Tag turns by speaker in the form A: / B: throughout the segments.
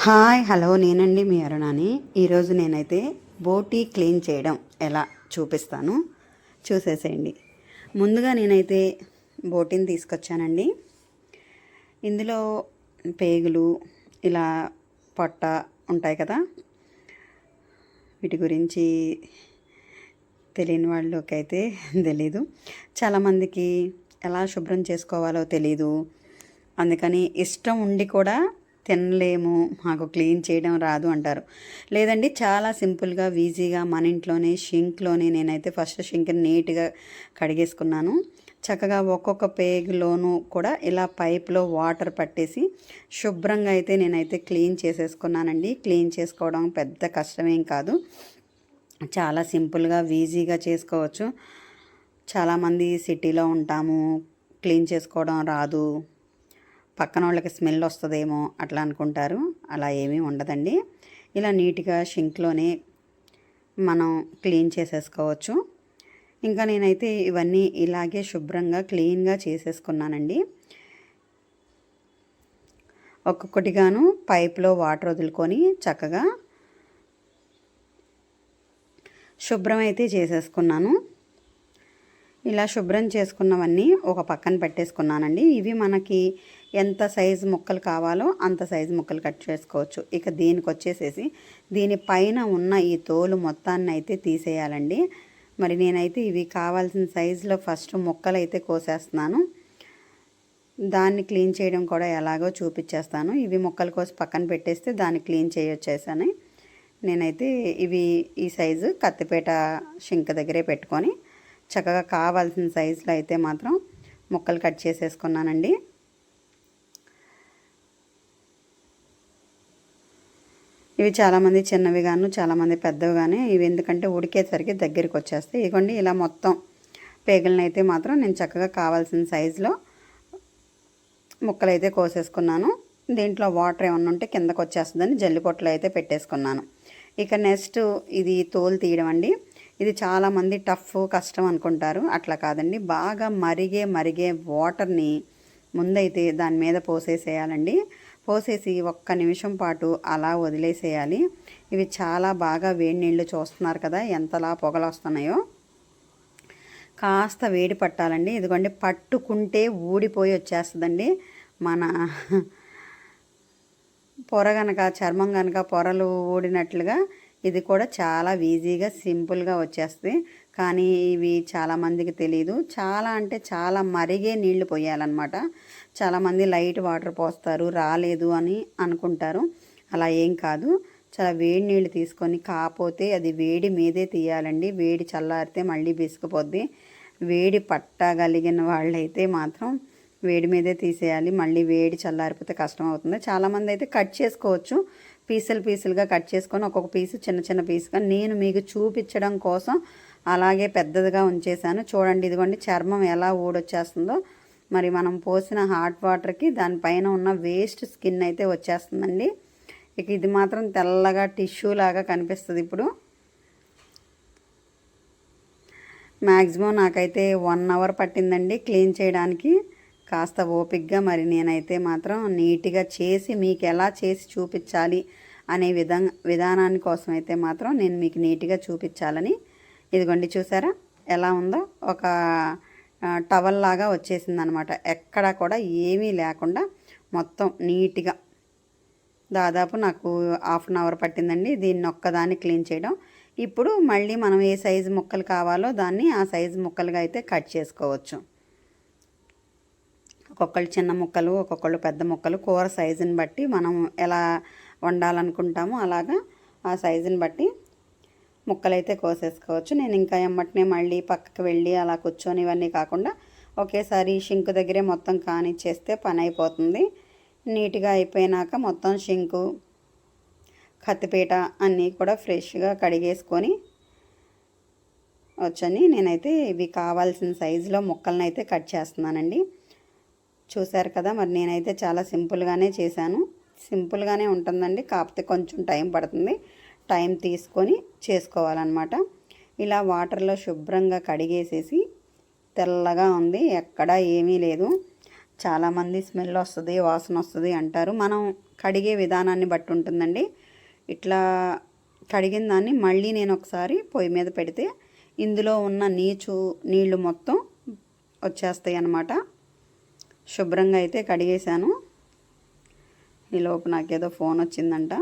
A: Hi hello నేనండి మీ అరుణాని. ఈరోజు నేనైతే బోటీ క్లీన్ చేయడం ఎలా చూపిస్తాను చూసేసేయండి. ముందుగా నేనైతే బోటీని తీసుకొచ్చానండి. ఇందులో పేగులు ఇలా పొట్ట ఉంటాయి కదా వీటి గురించి తెలియని వాళ్ళకైతే తెలీదు. చాలామందికి ఎలా శుభ్రం చేసుకోవాలో తెలీదు. అందుకని ఇష్టం ఉండి కూడా తినలేము మాకు క్లీన్ చేయడం రాదు అంటారు. లేదండి చాలా సింపుల్గా ఈజీగా మన ఇంట్లోనే షింక్లోనే నేనైతే ఫస్ట్ షింక్ని నీట్గా కడిగేసుకున్నాను. చక్కగా ఒక్కొక్క పేగులోనూ కూడా ఇలా పైప్లో వాటర్ పట్టేసి శుభ్రంగా అయితే నేనైతే క్లీన్ చేసేసుకున్నానండి. క్లీన్ చేసుకోవడం పెద్ద కష్టమేం కాదు. చాలా సింపుల్గా ఈజీగా చేసుకోవచ్చు. చాలామంది సిటీలో ఉంటాము క్లీన్ చేసుకోవడం రాదు. పక్కన వాళ్ళకి స్మెల్ వస్తుందేమో అట్లా అనుకుంటారు. అలా ఏమీ ఉండదండి. ఇలా నీట్గా షింక్లోనే మనం క్లీన్ చేసేసుకోవచ్చు. ఇంకా నేనైతే ఇవన్నీ ఇలాగే శుభ్రంగా క్లీన్గా చేసేసుకున్నానండి. ఒక్కొక్కటిగాను పైప్లో వాటర్ వదులుకొని చక్కగా శుభ్రం అయితే చేసేసుకున్నాను. ఇలా శుభ్రం చేసుకున్నవన్నీ ఒక పక్కన పెట్టేసుకున్నానండి. ఇవి మనకి ఎంత సైజు ముక్కలు కావాలో అంత సైజు ముక్కలు కట్ చేసుకోవచ్చు. ఇక దీనికి వచ్చేసేసి దీనిపైన ఉన్న ఈ తోలు మొత్తాన్ని అయితే తీసేయాలండి. మరి నేనైతే ఇవి కావాల్సిన సైజులో ఫస్ట్ ముక్కలు అయితే కోసేస్తున్నాను. దాన్ని క్లీన్ చేయడం కూడా ఎలాగో చూపించేస్తాను ఇవి ముక్కలు కోసి పక్కన పెట్టేస్తే దాన్ని క్లీన్ చేయొచ్చేసాను. నేనైతే ఇవి ఈ సైజు కత్తిపేట షింక దగ్గరే పెట్టుకొని చక్కగా కావాల్సిన సైజులో అయితే మాత్రం ముక్కలు కట్ చేసేసుకున్నానండి. ఇవి చాలామంది చిన్నవి గాను చాలామంది పెద్దవి కానీ ఇవి ఎందుకంటే ఉడికేసరికి దగ్గరికి వచ్చేస్తాయి. ఇదిగోండి ఇలా మొత్తం పేగులను అయితే మాత్రం నేను చక్కగా కావాల్సిన సైజులో ముక్కలు అయితే కోసేసుకున్నాను. దీంట్లో వాటర్ ఏమన్నా ఉంటే కిందకు వచ్చేస్తుందని జల్లిపొట్టలు అయితే పెట్టేసుకున్నాను. ఇక నెక్స్ట్ ఇది తోలు తీయడం అండి. ఇది చాలామంది టఫ్ కష్టం అనుకుంటారు. అట్లా కాదండి. బాగా మరిగే మరిగే వాటర్ని ముందైతే దాని మీద పోసేసేయాలండి. పోసేసి ఒక్క నిమిషం పాటు అలా వదిలేసేయాలి. ఇవి చాలా బాగా వేడి నీళ్ళు చూస్తున్నారు కదా ఎంతలా పొగలు వస్తున్నాయో కాస్త వేడి పట్టాలండి. ఇదిగోండి పట్టుకుంటే ఊడిపోయి వచ్చేస్తుందండి. మన పొర గనక చర్మం కనుక పొరలు ఊడినట్లుగా ఇది కూడా చాలా ఈజీగా సింపుల్గా వచ్చేస్తుంది. కానీ ఇవి చాలామందికి తెలియదు చాలా అంటే చాలా మరిగే నీళ్ళు పోయాలన్నమాట. చాలామంది లైట్ వాటర్ పోస్తారు రాలేదు అని అనుకుంటారు. అలా ఏం కాదు. చాలా వేడి నీళ్ళు తీసుకొని కాపోతే అది వేడి మీదే తీయాలండి. వేడి చల్లారితే మళ్ళీ బిసుకుపోద్ది వేడి పట్టగలిగిన వాళ్ళైతే మాత్రం వేడి మీదే తీసేయాలి. మళ్ళీ వేడి చల్లారిపోతే కష్టం అవుతుంది. చాలామంది అయితే కట్ చేసుకోవచ్చు. పీసులు పీసులుగా కట్ చేసుకొని ఒక్కొక్క పీసు చిన్న చిన్న పీసుగా నేను మీకు చూపించడం కోసం అలాగే పెద్దదిగా ఉంచేసాను చూడండి ఇదిగోండి చర్మం ఎలా ఊడొచ్చేస్తుందో. మరి మనం పోసిన హాట్ వాటర్కి దానిపైన ఉన్న వేస్ట్ స్కిన్ అయితే వచ్చేస్తుందండి. ఇక ఇది మాత్రం తెల్లగా టిష్యూ లాగా కనిపిస్తుంది ఇప్పుడు. మ్యాక్సిమం నాకైతే వన్ అవర్ పట్టిందండి క్లీన్ చేయడానికి. కాస్త ఓపిక్గా మరి నేనైతే మాత్రం నీట్గా చేసి మీకు ఎలా చేసి చూపించాలి అనే విధంగా విధానాన్ని కోసం అయితే మాత్రం నేను మీకు నీట్గా చూపించాలని. ఇదిగోండి చూసారా? ఎలా ఉందో? ఒక టవల్ లాగా వచ్చేసింది అనమాట ఎక్కడ కూడా ఏమీ లేకుండా మొత్తం నీట్గా. దాదాపు నాకు హాఫ్ అన్ అవర్ పట్టిందండి. దీన్ని ఒక్కదాన్ని క్లీన్ చేయడం. ఇప్పుడు మళ్ళీ మనం ఏ సైజు ముక్కలు కావాలో దాన్ని ఆ సైజు ముక్కలుగా అయితే కట్ చేసుకోవచ్చు. ఒక్కొక్కళ్ళు చిన్న ముక్కలు ఒక్కొక్కళ్ళు పెద్ద ముక్కలు కూర సైజుని బట్టి మనం ఎలా వండాలనుకుంటామో అలాగా ఆ సైజుని బట్టి ముక్కలైతే కోసేసుకోవచ్చు. నేను ఇంకా ఎమ్మటినే మళ్ళీ పక్కకి వెళ్ళి అలా కూర్చొని ఇవన్నీ కాకుండా ఒకేసారి షింక్ దగ్గరే మొత్తం కానిచ్చేస్తే పని అయిపోతుంది. నీట్గా అయిపోయినాక మొత్తం షింకు కత్తిపీట అన్నీ కూడా ఫ్రెష్గా కడిగేసుకొని వచ్చని నేనైతే ఇవి కావాల్సిన సైజులో ముక్కలను అయితే కట్ చేస్తున్నానండి. చూశారు కదా మరి నేనైతే చాలా సింపుల్గానే చేశాను. సింపుల్గానే ఉంటుందండి. కాకపోతే కొంచెం టైం పడుతుంది. టైం తీసుకొని చేసుకోవాలన్నమాట. ఇలా వాటర్లో శుభ్రంగా కడిగేసేసి తెల్లగా ఉంది. ఎక్కడా ఏమీ లేదు. చాలామంది స్మెల్ వస్తుంది వాసన వస్తుంది అంటారు. మనం కడిగే విధానాన్ని బట్టి ఉంటుందండి. ఇట్లా కడిగిన దాన్ని మళ్ళీ నేను ఒకసారి పొయ్యి మీద పెడితే ఇందులో ఉన్న నీచు నీళ్ళు మొత్తం వచ్చేస్తాయి అన్నమాట శుభ్రంగా అయితే కడిగేశాను. ఈలోపు నాకేదో ఫోన్ వచ్చిందంట.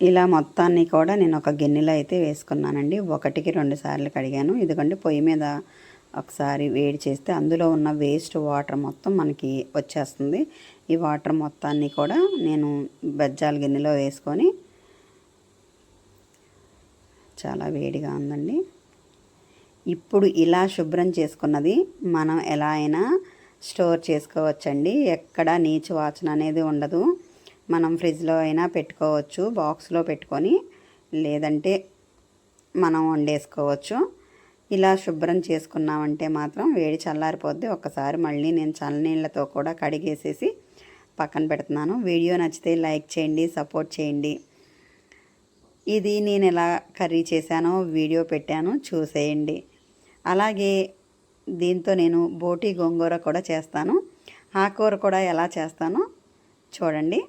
A: ఇలా మొత్తాన్ని కూడా నేను ఒక గిన్నెలో అయితే వేసుకున్నానండి. ఒకటికి రెండు సార్లు కడిగాను. ఇదిగండి పొయ్యి మీద ఒకసారి వేడి చేస్తే అందులో ఉన్న వేస్ట్ వాటర్ మొత్తం మనకి వచ్చేస్తుంది. ఈ వాటర్ మొత్తాన్ని కూడా నేను బెజ్జాల గిన్నెలో వేసుకొని చాలా వేడిగా ఉందండి. ఇప్పుడు ఇలా శుభ్రం చేసుకున్నది మనం ఎలా అయినా స్టోర్ చేసుకోవచ్చండి. ఎక్కడ నీచు వాచన అనేది ఉండదు. మనం ఫ్రిడ్జ్లో అయినా పెట్టుకోవచ్చు బాక్స్లో పెట్టుకొని లేదంటే మనం వండేసుకోవచ్చు. ఇలా శుభ్రం చేసుకున్నామంటే మాత్రం వేడి చల్లారిపోద్ది. ఒక్కసారి మళ్ళీ నేను చల్లనీళ్ళతో కూడా కడిగేసేసి పక్కన పెడుతున్నాను. వీడియో నచ్చితే లైక్ చేయండి సపోర్ట్ చేయండి. ఇది నేను ఎలా కర్రీ చేశానో వీడియో పెట్టాను చూసేయండి. అలాగే దీంతో నేను బోటి గోంగూర కూడా చేస్తాను. ఆకుకూర కూడా ఎలా చేస్తానో చూడండి.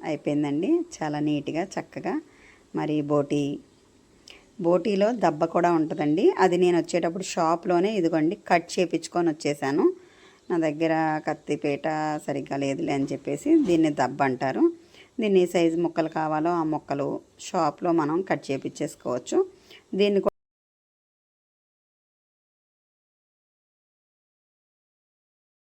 A: అయిపోయిందండి. చాలా నీట్గా చక్కగా మరి బోటి బోటీలో దెబ్బ కూడా ఉంటుందండి. అది నేను వచ్చేటప్పుడు షాప్లోనే ఇదిగోండి కట్ చేపించుకొని వచ్చేసాను. నా దగ్గర కత్తిపేట సరిగ్గా లేదులే అని చెప్పేసి దీన్ని దెబ్బ అంటారు. దీన్ని సైజు ముక్కలు కావాలో ఆ ముక్కలు షాప్లో మనం కట్ చేపించేసుకోవచ్చు దీన్ని